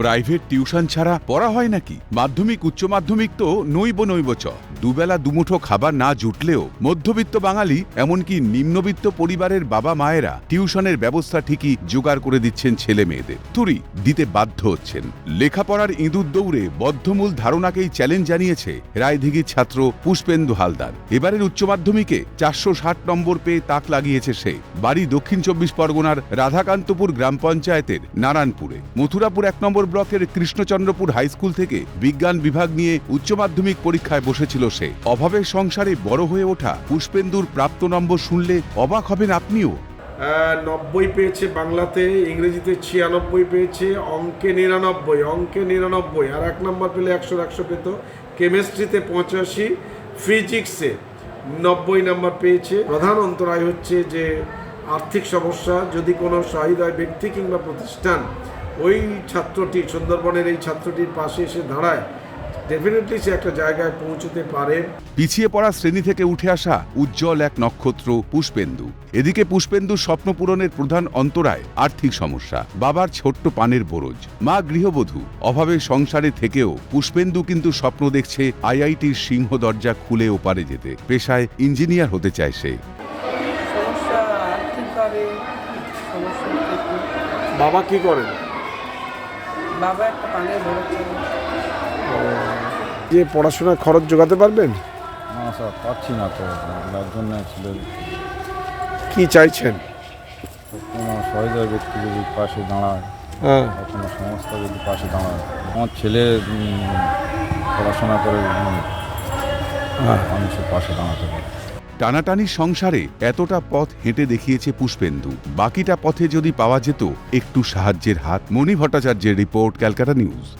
Private tuition ছাড়া পড়া হয় নাকি? মাধ্যমিক, উচ্চ মাধ্যমিক তো নৈব নৈব চ। দুবেলা দুমুঠো খাবার না জুটলেও মধ্যবিত্ত বাঙালি, এমনকি নিম্নবিত্ত পরিবারের বাবা মায়েরা টিউশনের ব্যবস্থা ঠিকই জোগাড় করে দিচ্ছেন ছেলে মেয়েদের। তুরি দিতে বাধ্য হচ্ছেন। লেখাপড়ার ইঁদুর দৌড়ে বদ্ধমূল ধারণাকেই চ্যালেঞ্জ জানিয়েছে রায়দিঘির ছাত্র পুষ্পেন্দু হালদার। এবারের উচ্চ মাধ্যমিকে চারশো ষাট নম্বর পেয়ে তাক লাগিয়েছে সে। বাড়ি দক্ষিণ চব্বিশ পরগনার রাধাকান্তপুর গ্রাম পঞ্চায়েতের নারায়ণপুরে। মথুরাপুর এক নম্বর ব্লকের কৃষ্ণচন্দ্রপুর হাইস্কুল থেকে বিজ্ঞান বিভাগ নিয়ে উচ্চ মাধ্যমিক পরীক্ষায় বসেছিল সে। অভাবের সংসারে বড় হয়ে ওঠা পুষ্পেন্দুর প্রাপ্ত নম্বর শুনলে অবাক হবেন আপনিও। নব্বই পেয়েছে বাংলাতে, ইংরেজিতে ছিয়ানব্বই পেয়েছে, অঙ্কে নিরানব্বই অঙ্কে নিরানব্বই। আর এক নম্বর পেলে একশো একশো পেত। কেমিস্ট্রিতে পঁচাশি, ফিজিক্সে নব্বই নম্বর পেয়েছে। প্রধান অন্তরায় হচ্ছে যে আর্থিক সমস্যা, যদি কোনো সহৃদয় ব্যক্তি কিংবা প্রতিষ্ঠান ওই ছাত্রটি সুন্দরবনের এই ছাত্রটির পাশে এসে দাঁড়ায়। ডেফিনেটলি সে একটা জায়গায় পৌঁছতে পারে। পিছিয়ে পড়া শ্রেণি থেকে উঠে আসা উজ্জ্বল এক নক্ষত্র পুষ্পেন্দু। এদিকে পুষ্পেন্দুর স্বপ্ন পূরণের প্রধান অন্তরায় আর্থিক সমস্যা বাবার ছোট্ট পানের বোরজ মা গৃহবধূ। অভাবে সংসারে থেকেও পুষ্পেন্দু কিন্তু স্বপ্ন দেখছে আইআইটির সিংহ দরজা খুলে ওপারে যেতে। পেশায় ইঞ্জিনিয়ার হতে চায় সে। বাবা কি করেন? বাবা একটা পানের ভরে যে পড়াশোনার খরচ যোগাতে পারবেন? না স্যার পাচ্ছি না তো যার জন্য ছেলে কি চাইছেন? কোনো সহৃদয় ব্যক্তি যদি পাশে দাঁড়ায় হ্যাঁ। কোনো সংস্থা যদি পাশে দাঁড়ায় আমার ছেলে পড়াশোনা করে উম, মানুষের পাশে দাঁড়াতে পারে। টানাটানি সংসারে এতটা পথ হেঁটে দেখিয়েছে পুষ্পেন্দু। বাকিটা পথে যদি পাওয়া যেত, একটু সাহায্যের হাত। মণি ভট্টাচার্যের রিপোর্ট, ক্যালকাটা নিউজ।